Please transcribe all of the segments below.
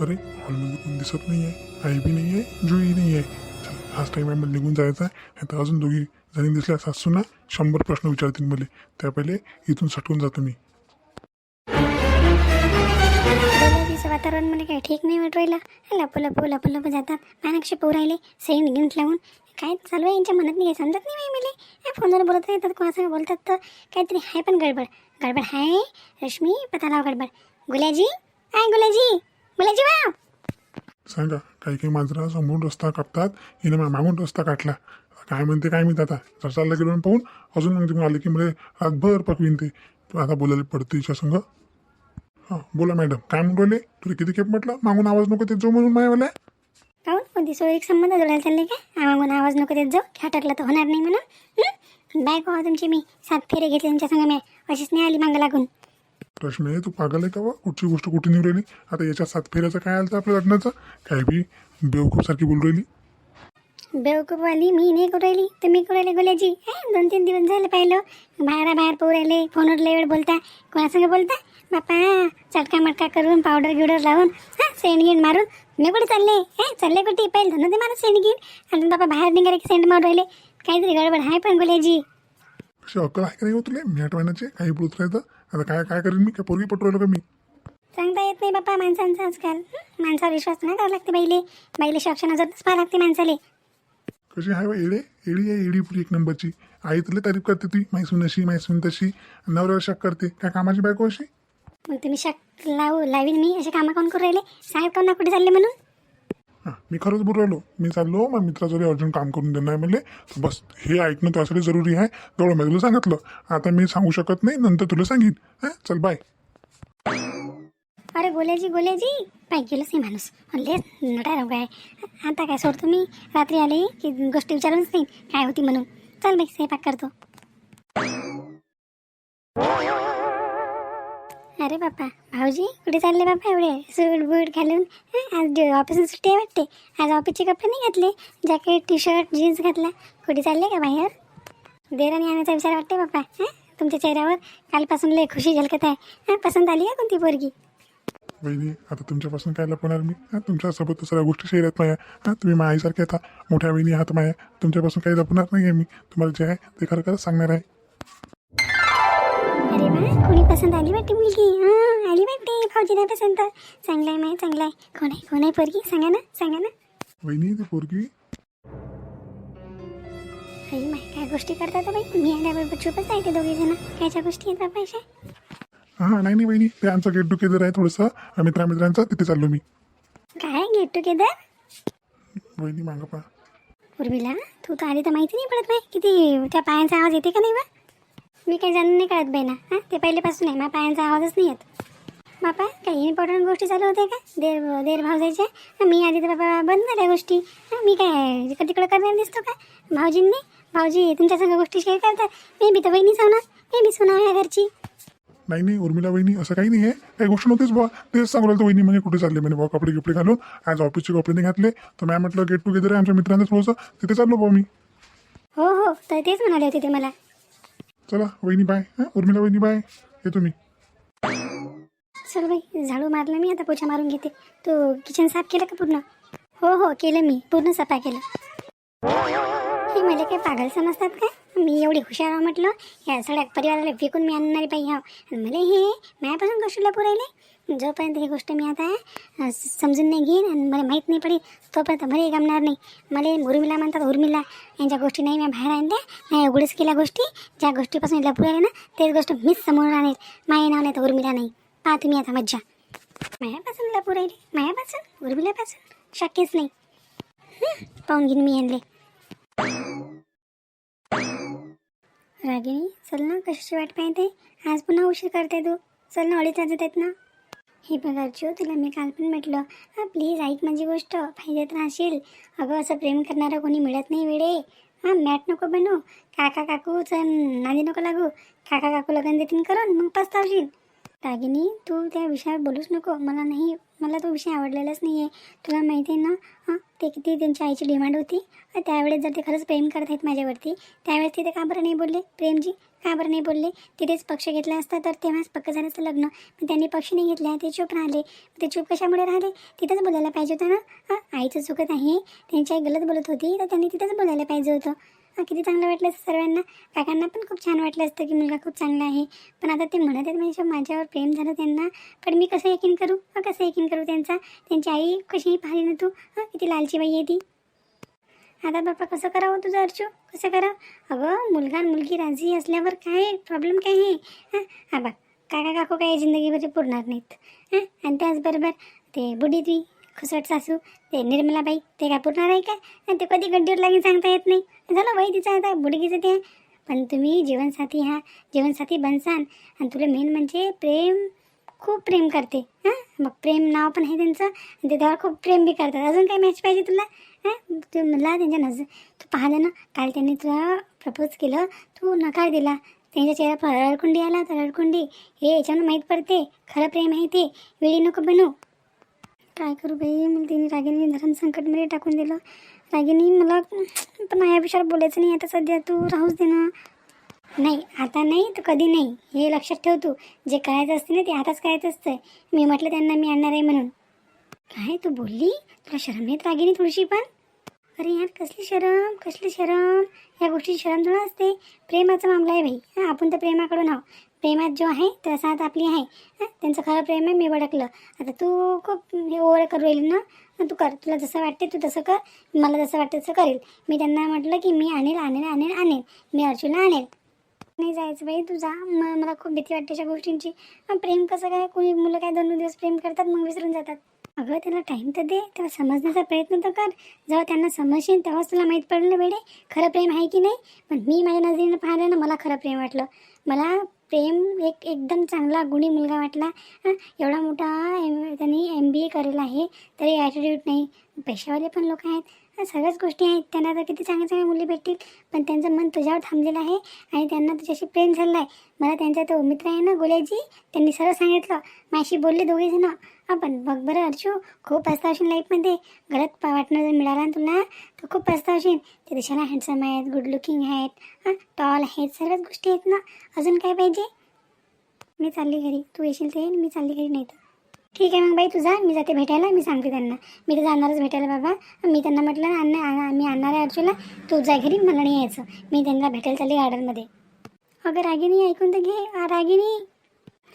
अरे हॉलमध्ये कोण दिसत नाही आहे आई बी नाही आहे जुई नाही आहे चल लास्ट टाईम आम्हाला निघून जायचं आहे आता अजून दोघी जणी दिसल्या सासू ना शंभर प्रश्न विचारतील मला. त्या पहिले इथून सटकून जातो मी. वातावरण म्हणजे मला काही ठीक नाही वाटू राहिलं. लपू लपू लपू लपू जातात. पानाक्षी पोर राहिले सेंट गिंट लावून. काय चालू आहे यांच्या मनात? नाही समजत नाही बाई मला. या फोनवर बोलत येतात कोणाचं बोलतात तर. काहीतरी आहे पण गडबड. गडबड आहे रश्मी पता लाव गडबड. गुलाजी? आहे गुलाजी? गुलाजी वा सांगा काही काही मांजरा समोरून रस्ता कापतात हिनं मा- मागून रस्ता काटला. काय म्हणते काय मी आता? जर चाललं गेलो आणि पाहून अजून मग ते आले की मला रातभर पकवीन ते. आता बोलायला पडते हिच्या संग. हां बोला मॅडम काय म्हणून राहिले? तुला किती खेप म्हटलं? मागून आवाज नको ते जो म्हणून मायावाल्या. काहून कोणती सोयरीक संबंध जोडायला चालले का? आवागून आवाज नको देत जाऊ. हटकलं तर होणार नाही म्हणून. हं? बायको तुमची मी सात फेरे घेतले तुमच्या संग मी. अशीच नाही आली मागं लागून. रश्मी तू पागल आहे का वा कुठची गोष्ट कुठे निघून राहिली? आता याच्या सात फेऱ्याचं काय आलं आपल्या लग्नाचं? काय बी बेवकूफसारखी बोलू राहिली. बेवकूफवाली मी नाही करू राहिली. तुम्ही करू राहिले गोल्याजी हे दोन तीन दिवस झाले पाहिलं. बाहेर बाहेर पोर राहिले फोनवर लय वेळ बोलता. कोणासंग बोलता? बापा चटका मटका करून पावडर गिवडर लावून हां सेंड गिंड मारून मी कुठे चालले? हे चालले कुठे? पहिले धंदा ते मारून सेंड गिंड आणि बापा बाहेर निघाले की सेंड मारून राहिले. काहीतरी गडबड आहे पण गोल्याजी कशी अक्कल आहे का नाही हो तुला मी आठवण्याचे काही बोलत राहतं आता काय काय करेन मी काय पोरगी पटवलं का मी सांगता येत नाही बापा माणसांचा आजकाल हं? माणसावर विश्वास नाही करावा लागते बाईले बाईले शॉक्ष नजरच पाहा लागते माणसाले कशी आहे बा एडे एडी आहे एडी पुरी एक नंबरची आई तुला तारीफ करते ती माही सून अशी माही सून तशी नवऱ्यावर शक करते काय कामाची बायको अशी मग तुम्ही शक लावू लावीन मी असे कामं कोण करू राहिले साहेब कोण ना कुठे चालले म्हणून हां मी खरंच बोलू राहिलो मी चाललो मग मित्राचं अर्जंट काम करून देणार म्हणले. तर बस हे ऐकणं त्यासाठी जरुरी आहे. जवळ मी तुला सांगितलं. आता मी सांगू शकत नाही नंतर तुला सांगेन. हां चल बाय अरे गोल्याजी गोल्याजी पाय गेलंच नाही माणूस. म्हणले नटार काय? आता काय सोडतो मी? रात्री आले की गोष्ट विचारूनच नाही. काय होती म्हणून. चल बाई स्वयंपाक करतो. अरे बापा भाऊजी कुठे चालले बापा एवढे? सूट बूट घालून? आज ऑफिसून सुट्टी आहे वाटते. आज ऑफिसचे कपडे नाही घातले. जॅकेट टी शर्ट जीन्स घातला. कुठे चालले का बाहेर? देराने आणायचा विचार वाटते बापा हां? तुमच्या चेहऱ्यावर कालपासून लय खुशी झलकत आहे. हं, पसंत आली का कोणती पोरगी? वहिनी आता तुमच्यापासून काय लपवणार मी? हां? तुमच्यासोबत सगळ्या गोष्टी शेअर आहेत माझ्या हां? तुम्ही माझ्या आता मोठ्या वहिनी आहात माझ्या तुमच्यापासून काही लपवणार नाही आहे मी. तुम्हाला जे आहे ते खरं खरंच सांगणार आहे. पसंत आली वाटते मुलगी. हां आली वाटते. भाऊजीला पसंत. चांगला आहे माय चांगला आहे. कोण आहे? कोण आहे पोरगी? सांगा ना सांगा ना. वहिनी ती पोरगी? आई माय काय गोष्टी करतात बाई? मी आल्याबरोबर चुपच आहे ते दोघे जण. कायच्या गोष्टी आहेत बाबा अशा? हां नाही नाही वहिनी. ते आमचं गेट टुगेदर आहे थोडंसं. मित्रामित्रांचं तिथे चाललो मी. काय गेट टुगेदर वहिनी मागं पा उर्मिला तू तर आली तर माहिती नाही पडत नाही किती त्या पायांचा आवाज येते का नाही बा? मी काही जाणून नाही कळत बाई ना हां? ते पहिलेपासून आहे माझ्या पायांचा आवाजच नाही येत. बापा काही इम्पॉर्टंट गोष्टी चालू होत्या का? देर देर भाऊजायच्या मी आधी तर बाबा बंद झाल्या गोष्टी. हं, मी काय इकडं तिकडं करण्याला दिसतो का? भाऊजींनी? भाऊजी तुमच्या सगळ्या गोष्टी शेअर करतात. मी बी तर बहिणीच होणार. मी बी सुना या घरची. नाही नाही उर्मिला वहिनी असं काही नाही आहे. काही गोष्ट नव्हतीच बा तेच सांगू राहिलं वहिनी म्हणजे कुठे चालले म्हणे बा कपडे गिपडे घालून. आज ऑफिसचे कपडे नाही घातले. तर मॅम म्हटलं गेट टुगेदर आहे आमच्या मित्रांचं थोडंसं. तिथे चाललो बा मी. हो हो तर तेच म्हणाले होते ते मला. चला वहिनी बाय. हां उर्मिला वहिनी बाय. येतो मी. चल बाई झाडू मारला मी आता पोछा मारून घेते. तू किचन साफ केलं का पूर्ण? हो हो केलं मी. पूर्ण सफा केलं. हे मला काय पागल समजतात का? मी एवढी हुशार म्हटलं. या सगळ्या परिवाराला विकून मी आणणारी बाई हा मला हे माझ्यापासून गोष्टीला पुरायले जोपर्यंत ही गोष्ट मी आता समजून नाही घेईन आणि मला माहीत नाही पडेल तोपर्यंत मलाही गमणार नाही. मला उर्मिला म्हणतात उर्मिला यांच्या गोष्टी नाही मी बाहेर आणल्या नाही उघडच केल्या गोष्टी. ज्या गोष्टीपासून लपू पुरायला ना तेच गोष्ट मीच समोर आणेल. माया नाव नाही तर उर्मिला नाही. पहा तुम्ही आता मज्जा. मायापासून लपू राहिली मायापासून? उर्मिलापासून? शक्यच नाही. पाहून घेईन मी आणले रागिणी चल ना कशाची वाट पाहते? आज पुन्हा उशीर करते तू. चल ना अडीच वाजत आहेत ना. हे बघा जो तुला मी काल पण म्हटलं हां प्लीज ऐक माझी गोष्ट फायद्यात राहशील. अगं असं प्रेम करणारा कोणी मिळत नाही वेळे हां मॅट नको बनू. काका काकूच नादी नको लागू. काका काकू लगन देतील करून मग पस्तावशील. रागिनी तू त्या विषयावर बोलूच नको. मला नाही मला तो विषय आवडलेलाच नाही आहे तुला माहिती आहे ना हां ते किती त्यांच्या आईची डिमांड होती. त्यावेळेस जर ते खरंच प्रेम करत आहेत माझ्यावरती त्यावेळेस तिथे का बरं नाही बोलले? प्रेमजी का बरं नाही बोलले? तिथेच पक्ष घेतला असता तर तेव्हाच पक्क झालं असतं लग्न. मग त्यांनी पक्ष नाही घेतला ते चूप राहिले. ते चूप कशामुळे राहिले? तिथंच बोलायला पाहिजे होतं ना? हां आईचं चुकत आहे. त्यांची आई गलत बोलत होती तर त्यांनी तिथंच बोलायला पाहिजे होतं. किती चांगलं वाटलं असतं सर्वांना. काकांना पण खूप छान वाटलं असतं की मुलगा खूप चांगला आहे. पण आता ते म्हणत आहेत म्हणजे माझ्यावर प्रेम झालं त्यांना. पण मी कसं यकीन करू? कसं यकीन करू त्यांचा? त्यांची आई कशीही पाहिली ना तू? हां किती लालची बाई आहे ती. आता बाप्पा कसं करावं तुझं अर्चू? कसं करावं? अगं मुलगा आणि मुलगी राजी असल्यावर काय? प्रॉब्लेम काय आहे? हां हा बघ. काका काकू काय जिंदगीभर पुरणार नाहीत. हां आणि त्याचबरोबर ते बुढी ती खुसट सासू. ते निर्मलाबाई ते काय पुरणार आहे का आणि ते कधी गड्डीवर लागेल सांगता येत नाही. झालं वय तिचं आता बुडगीचं ते. पण तुम्ही जीवनसाथी हा जीवनसाथी बनसान. आणि तुला मेन म्हणजे प्रेम खूप प्रेम करते. हां? मग प्रेम नाव पण आहे त्यांचं. आणि ते त्यावर खूप प्रेम बी करतात. अजून काय मॅच पाहिजे तुला? हां? तू मला त्यांच्या नजर तू पाहिलं ना? काल त्यांनी तुला प्रपोज केलं. तू नकार दिला. त्यांच्या चेहऱ्यावर रडकुंडी आला. तर रडकुंडी हे याच्यानं माहीत पडते. खरं प्रेम आहे ते. वेळी नको बनू. काय करू बाई. मला तिने रागिनी धरण संकटमध्ये टाकून दिलं. रागिनी मला पण या विषयावर बोलायचं नाही. आता सध्या तू राहूच दे ना. नाही आता नाही तर कधी नाही. हे लक्षात ठेव तू. जे करायचं असते ना ते आताच करायचं असतं मी म्हटलं त्यांना मी आणणार आहे म्हणून. काय तू बोलली? तुला शरम येत रागिनी थोडीशी पण? अरे यार कसली शरम कसली शरम. या गोष्टीची शरम थोडं असते. प्रेमाचा मामला आहे भाई हां आपण तर प्रेमाकडून आहो प्रेमात जो आहे तसा आता आपली आहे. त्यांचं खरं प्रेम आहे मी भडकलं. आता तू खूप हे ओवर करू येईल ना तू कर. तुला जसं वाटते तू तसं कर. मला जसं वाटतं तसं करेल. मी त्यांना म्हटलं की मी आणेल आणेल आणेल आणेल. मी अर्जुनला आणेल. नाही जायचं बाई तू जा. मला खूप भीती वाटते अशा गोष्टींची. प्रेम कसं काय? कोणी मुलं काय दोन दिवस प्रेम करतात मग विसरून जातात. अगं त्याला टाईम तर दे. त्याला समजण्याचा प्रयत्न तर कर. जेव्हा त्यांना समजशील तेव्हाच तुला माहीत पडलं बेडे. खरं प्रेम आहे की नाही? पण मी माझ्या नजरेनं पाहिलं ना मला खरं प्रेम वाटलं. मला प्रेम एक एकदम चांगला गुणी मुलगा वाटला. एवढा मोठा एम त्यांनी एम बी ए करेला आहे तरी ॲटिट्यूड नाही. पैशावाले पण लोक आहेत. सगळ्याच गोष्टी आहेत. त्यांना तर किती चांगल्या चांगल्या मुली भेटतील पण त्यांचं मन तुझ्यावर थांबलेलं आहे आणि त्यांना तुझ्याशी प्रेम झालं आहे. मला त्यांचा तो मित्र आहे ना गोल्याजी त्यांनी सरळ सांगितलं माझ्याशी बोलले दोघेजण आपण हां पण बघ बरं अर्जू खूप पस्तावशील लाईफमध्ये. गलत वाटणं जर मिळाला ना तुला तर खूप पस्तावशील ते दिसायला हँडसम आहेत गुड लुकिंग आहेत. हां टॉल आहेत सर्वच गोष्टी आहेत ना. अजून काय पाहिजे? मी चालली घरी. तू येशील ते मी चालली घरी नाही तर ठीक आहे मग बाई तुझा मी जाते भेटायला. मी सांगते त्यांना. मी तर जाणारच भेटायला बाबा. मी त्यांना म्हटलं अन्न मी आणणार आहे अर्जुला तू जा घरी मला नाही यायचं. मी त्यांना भेटायला चालली गार्डनमध्ये अगं रागिनी ऐकून तर घे. रागिणी रागिनी.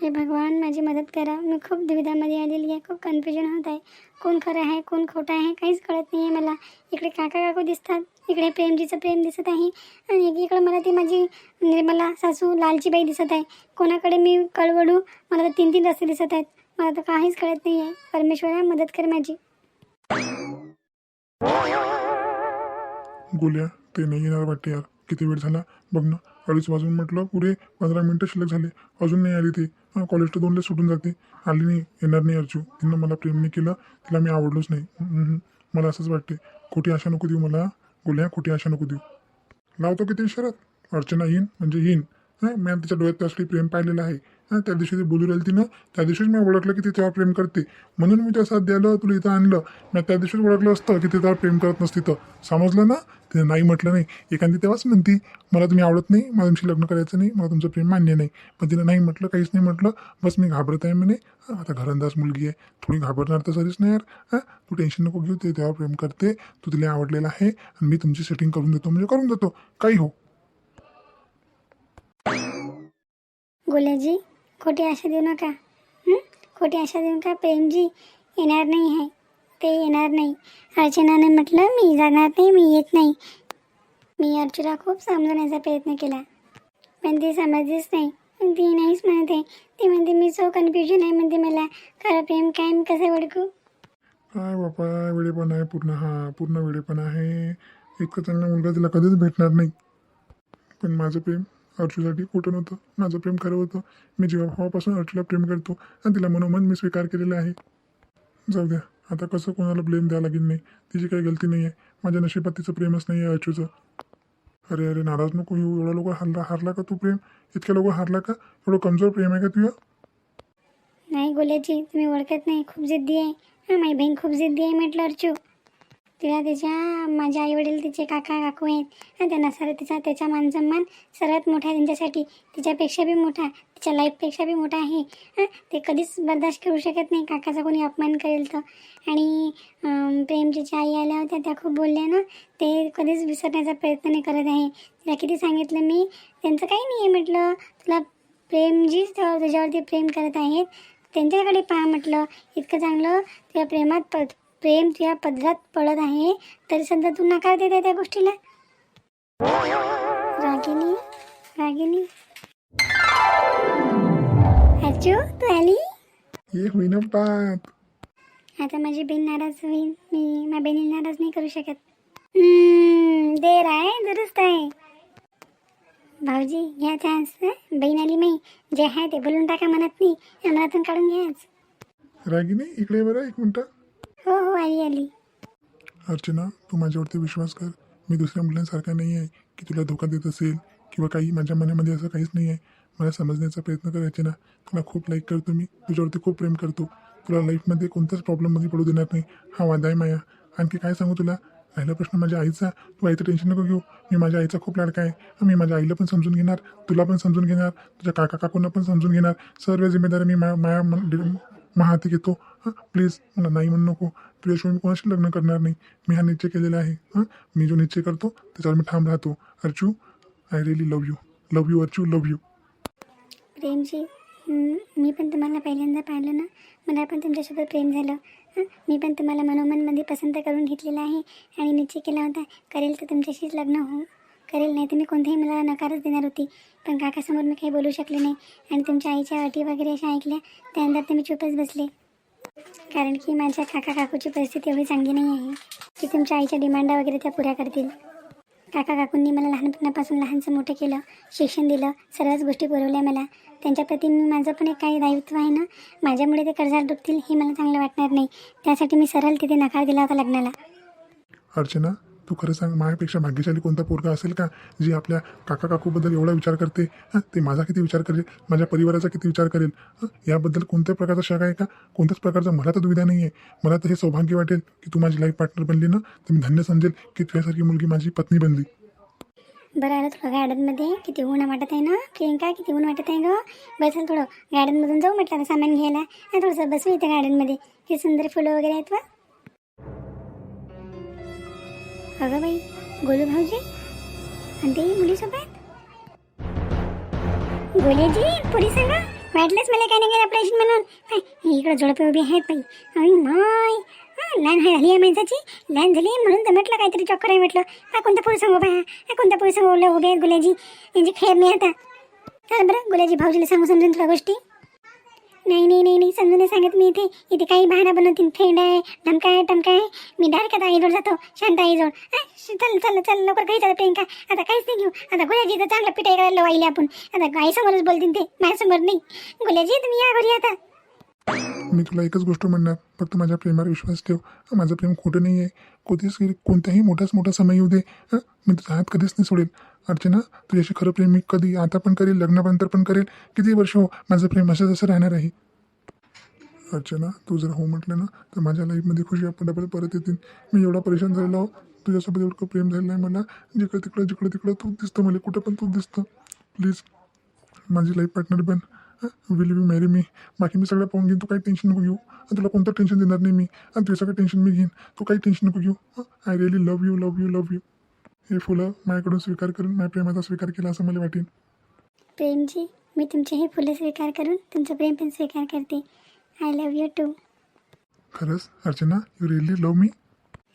हे भगवान माझी मदत करा. मी खूप दुविधामध्ये आलेली आहे. खूप कन्फ्युजन होत आहे. कोण खरं आहे कोण खोटं आहे काहीच कळत नाही आहे मला. इकडे काका काकू दिसतात. इकडे प्रेमजीचं प्रेम दिसत आहे. आणि एकीकडे मला ती माझी निर्मला सासू लालची बाई दिसत आहे. कोणाकडे मी कळवडू मला तर तीन तीन रस्ते दिसत आहेत. मला तर काहीच कळत नाही आहे परमेश्वरा मदत कर माझी. गोल्या ते नाही येणार वाटते यार. किती वेळ झाला? बघ ना अडीच वाजून म्हटलं पुरे पंधरा मिनटं शिल्लक झाले. अजून नाही आली ती. हां कॉलेज तर दोनला सुटून जाते. आली नाही येणार नाही अर्जू. तिनं मला प्रेम नाही केलं तिला मी आवडलोच नाही. मला असंच वाटते खोटी आशा नको देऊ मला. गोल्या खोटी आशा नको देऊ. लावतो किती शरद? अर्चना येईन म्हणजे येईन. हां मी तिच्या डोळ्यात त्यासाठी प्रेम पाहिलेलं आहे. हां त्या दिवशी ती बोलू राहिली तिनं. त्या दिवशीच मी ओळखलं की ती त्यावर प्रेम करते. म्हणून मी त्या साथ द्यायला तुला इथं आणलं. मी त्या दिवशीच ओळखलं असतं की ती त्यावर प्रेम करत नसती तर समजलं ना? तिने नाही म्हटलं नाही. एखादी तेव्हाच म्हणती मला तुम्ही आवडत नाही मला तुमची लग्न करायचं नाही मला तुमचं प्रेम मान्य नाही. पण तिनं नाही म्हटलं काहीच नाही म्हटलं. बस मी घाबरत आहे म्हणे. आता घरंदाज मुलगी आहे. थोडी घाबरणार तर सरीच नाही यार. हां तू टेन्शन नको घेऊ ते तेव्हा प्रेम करते. तू तिला आवडलेला आहे आणि मी तुमची सेटिंग करून देतो. म्हणजे करून देतो. काही हो. गोल्याजी खोटी आशा देऊ नका खोटी आशा देऊ नका प्रेमजी येणार नाही आहे. ते येणार नाही. अर्चनाने म्हटलं मी जाणार नाही मी येत नाही. मी अर्चना खूप समजवण्याचा प्रयत्न केला. पण ती समजलीच नाही. पण ती नाहीच म्हणत आहे. ती म्हणते मी सो कन्फ्युजन आहे. म्हणते मला खरं प्रेम काय मी कसं ओळखू? काय बापा वेळेपण आहे पूर्ण हा पूर्ण वेळेपण आहे. इतकं चांगला मुलगा तिला कधीच भेटणार नाही. पण माझं प्रेम अर्जूसाठी खोटं नव्हतं. माझं प्रेम खरं होतं. मी जेव्हापासून अर्जूला प्रेम करतो आणि तिला मनोमन मी स्वीकार केलेला आहे. जाऊ द्या. आता कसं कोणाला ब्लेम द्यावं लागेल नाही तिची काही गलती नाही आहे माझ्या नशिबात तिचं प्रेमच नाही आहे अर्जूचं अरे अरे नाराज नको येऊ. एवढा लोक हारला हारला का तू प्रेम? इतक्या लोक हारला का? एवढं कमजोर प्रेम आहे का तुझं? नाही गोल्याची तुम्ही ओळखत नाही. खूप जिद्दी आहे. हां माझी बहीण खूप जिद्दी आहे म्हटलं अर्जू तिला त्याच्या माझे आई वडील तिचे काका काकू आहेत. आणि त्यांना सर तिचा त्याचा मान सन्मान सर्वात मोठा आहे त्यांच्यासाठी. तिच्यापेक्षा बी मोठा तिच्या लाईफपेक्षा बी मोठा आहे. हां ते कधीच बर्दाश्त करू शकत नाही. काकाचा कोणी अपमान करेल तर. आणि अं, प्रेमजीच्या आई आल्या होत्या त्या खूप बोलल्या ना ते कधीच विसरण्याचा प्रयत्न नाही करत आहे. तिला किती सांगितलं मी? त्यांचं काही नाही आहे म्हटलं. तुला प्रेमजीच तुझ्यावरती प्रेम करत आहेत. त्यांच्याकडे पहा म्हटलं. इतकं चांगलं तुझ्या प्रेमात प प्रेम तुझ्या पदरात पडत आहे तरी सध्या तू नकार देत आहे त्या गोष्टीला. रागिनी रागिनी अर्जू तू आली? ये होईना पात आता माझी बहीण नाराज होईल. मी माझ्या बहिणीला नाराज नाही करू शकत. हम्म, देर आहे दुरुस्त आहे. भाऊजी घ्या चान्स बहीण आली नाही जे आहे ते बोलून टाका मनात नाही मनातून काढून घ्याच रागिनी इकडे ये बरं एक मिनटं. हो हो आली आली. अर्चना तू माझ्यावरती विश्वास कर. मी दुसऱ्या मुलांसारखा नाही आहे की तुला धोका देत असेल किंवा काही माझ्या मनामध्ये असं काहीच नाही आहे. मला समजण्याचा प्रयत्न कर अर्चना. तुला खूप लाईक करतो मी. तुझ्यावरती खूप प्रेम करतो. तुला लाईफमध्ये कोणत्याच प्रॉब्लेममध्ये पडू देणार नाही. हा वादा आहे माया. आणखी काय सांगू तुला? राहिला प्रश्न माझ्या आईचा. तू आईचं टेन्शन नको घेऊ. मी माझ्या आईचा खूप लाडका आहे. मी माझ्या आईला पण समजून घेणार. तुला पण समजून घेणार. तुझ्या काका काकूंना पण समजून घेणार. सर्व जिम्मेदारी मी मा माया मग हात घेतो हां प्लीज मला नाही म्हणू नको तुझ्याशिवाय मी कोणाशी लग्न करणार नाही। मी हा निश्चय केलेला आहे हां मी जो निश्चय करतो त्याच्यावर मी ठाम राहतो Archu I really love you love you Archu love you Premji मी पण तुम्हाला पहिल्यांदा पाहिलं ना। मला पण तुमच्यासोबत प्रेम झालं। मी पण तुम्हाला मनोमनमध्ये पसंत करून घेतलेलं आहे। आणि निश्चय केला होता करेल तर तुमच्याशीच लग्न होऊ करेल नाही तर मी कोणत्याही मला नकारच देणार होती. पण काकासमोर मी काही बोलू शकले नाही आणि तुमच्या आईच्या अटी वगैरे अशा ऐकल्या त्यानंतर तर मी चुपच बसले. कारण की माझ्या काका काकूची परिस्थिती एवढी चांगली नाही आहे की तुमच्या आईच्या डिमांडा वगैरे त्या पुऱ्या करतील. काका काकूंनी मला लहानपणापासून लहानचं मोठं केलं शिक्षण दिलं सर्वच गोष्टी पुरवल्या मला. त्यांच्याप्रती मी माझं पण एक काही दायित्व आहे ना माझ्यामुळे ते कर्जात डुबतील हे मला चांगलं वाटणार नाही. त्यासाठी मी सरळ तिथे नकार दिला होता लग्नाला. अर्चना तू खरं सांग माझ्यापेक्षा भाग्यशाली कोणता पोरगा असेल का जी आपल्या काका काकूबद्दल एवढा विचार करते? हां? ते माझा किती विचार करेल? माझ्या परिवाराचा किती विचार करेल? याबद्दल कोणत्या प्रकारचा शक आहे का? कोणत्याच प्रकारचा मला तर दुविधा नाही आहे मला तर हे सौभाग्य वाटेल की तू माझी लाईफ पार्टनर बनली ना तर मी धन्य समजेल की तुझ्यासारखी मुलगी माझी पत्नी बनली. बरं आलं थोडं गार्डनमध्ये किती ऊन वाटत आहे ना? प्रियंका किती ऊन वाटत आहे गं? बसेल थोडं गार्डनमधून जाऊ म्हटलं सामान घ्यायला. हा थोडंसं बसू इथे गार्डनमध्ये किती सुंदर फुलं वगैरे आहेत वा अगं बाई गोलू भाऊजी आणि ते मुलीसोबत? गोलेजी पुरी सांग वाटलंच मला काय नाही ऑपरेशन म्हणून. हाय, इकडं जोडपे उभी आहेत बाई. अरे माय. लहान हाय झाली आहे माणसाची. लहान झाली म्हणून तर म्हटलं काहीतरी चक्कर आहे म्हटलं. हा कोणता पोलीस सांगू बा हा कोणता पोलीस सांगू? उभे आहेत गुलाजी. यांची खेळ नाही आता. बरं गुलाजी भाऊजीला सांगू समजून तुला गोष्टी. नाही नाही नाही नाही समजून सांगत मी इथे. इथे काही बहाणा बनवतील. फ्रेंड आहे धमका आहे टमका आहे. मी डायरेक्ट आता आईजवळ जातो. शांत आईजवळ. चल चल चल लवकर काही चालत प्रियंका. आता काहीच नाही घेऊ. आता गुलाजी तर चांगला पिठाई करायला वाहिले आपण. आता गाईसमोरच बोलतील ते. माझ्यासमोर नाही. गुलाजी तुम्ही या घरी आता. मी तुला एकच गोष्ट म्हणणार. फक्त माझ्या प्रेमावर विश्वास ठेव. माझं प्रेम खोटं नाही आहे कोणतीच कोणत्याही मोठाच मोठा समय येऊ दे. मी तुझा हात कधीच नाही सोडेल. अर्चना तुझ्याशी खरं प्रेम मी कधी आता पण करेल लग्नानंतर पण करेल. किती वर्ष हो माझं प्रेम असं जसं राहणार आहे. अर्चना तू जर हो म्हटलं ना तर माझ्या लाईफमध्ये खुशी आपण डबल परत येतील. मी एवढा परेशान झालेलो आहो. तुझ्यासोबत एवढं प्रेम झालेलं आहे मला. जिकडं तिकडं जिकडं तिकडं तू दिसतं मला कुठं पण तू दिसतं. प्लीज माझी life partner bun. Will you marry me. बाकी मी सगळं पाहून घेईन. तू काही टेन्शन नको घेऊ. आणि तुला कोणतं टेन्शन देणार नाही मी. आणि तुझं सगळं टेन्शन मी घेईन. तू काही टेन्शन नको घेऊ. I really love you love you love you हे फुलं माझ्याकडून स्वीकार करून माझ्या प्रेमाचा स्वीकार केला असं मला वाटेल. प्रेमजी मी तुमचे हे फुलं स्वीकार करून तुमचं प्रेम पण स्वीकार करते. आय लव्ह यू टू खरंच Archana you really love me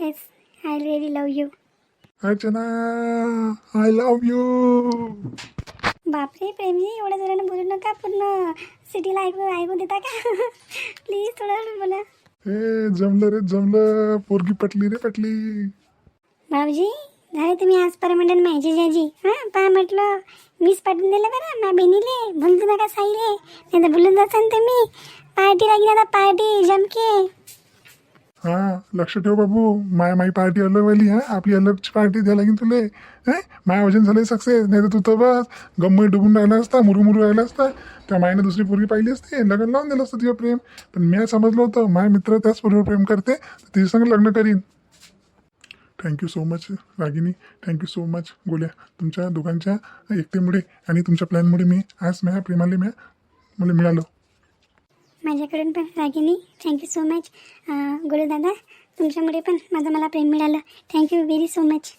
yes I really love you Archana I love you बापरे प्रेमजी एवढ्या जोरानं बोलू नका पूर्ण सिटीला ऐकू ऐकू देता का? प्लीज थोडं बोला. हे जमलं रे जमलं. पोरगी पटली रे पटली. भाऊजी झाले तुम्ही आज परमंडन माझी जाजी हां पहा म्हटलं मीच पाठवून दिलं बरं मा बहिणीले. भुलतो नका साईले. नाही तर भुलून जासान तुम्ही. पार्टी लागली आता पार्टी जमके. हा लक्ष ठेव बाबू. माय माई पार्टी अलग वाली हा. आपली अलगची पार्टी द्या लागेल तुले. हे? माय वजन झालं सक्सेस नाही तर तू तर बस. गम्मत डुबून राहिला असता मुरुमुरू राहिला असता. त्या मायनं दुसरी पोरगी पाहिली असते. लग्न लावून दिलं असतं तुझं प्रेम. पण मी समजलं होतं माय मित्र त्याच पोरीवर प्रेम करते. तर तिच्या संग लग्न करीन. Thank you so much Ragini. Thank you so much Golya. तुमच्या दोघांच्या एकतेमुळे आणि तुमच्या प्लॅनमुळे मी आज माझ्या प्रेमाला म्या मला मिळालो. माझ्याकडून पण रागिनी. थँक्यू सो मच गुरु दादा तुमच्यामुळे पण माझं मला प्रेम मिळालं. Thank you very so much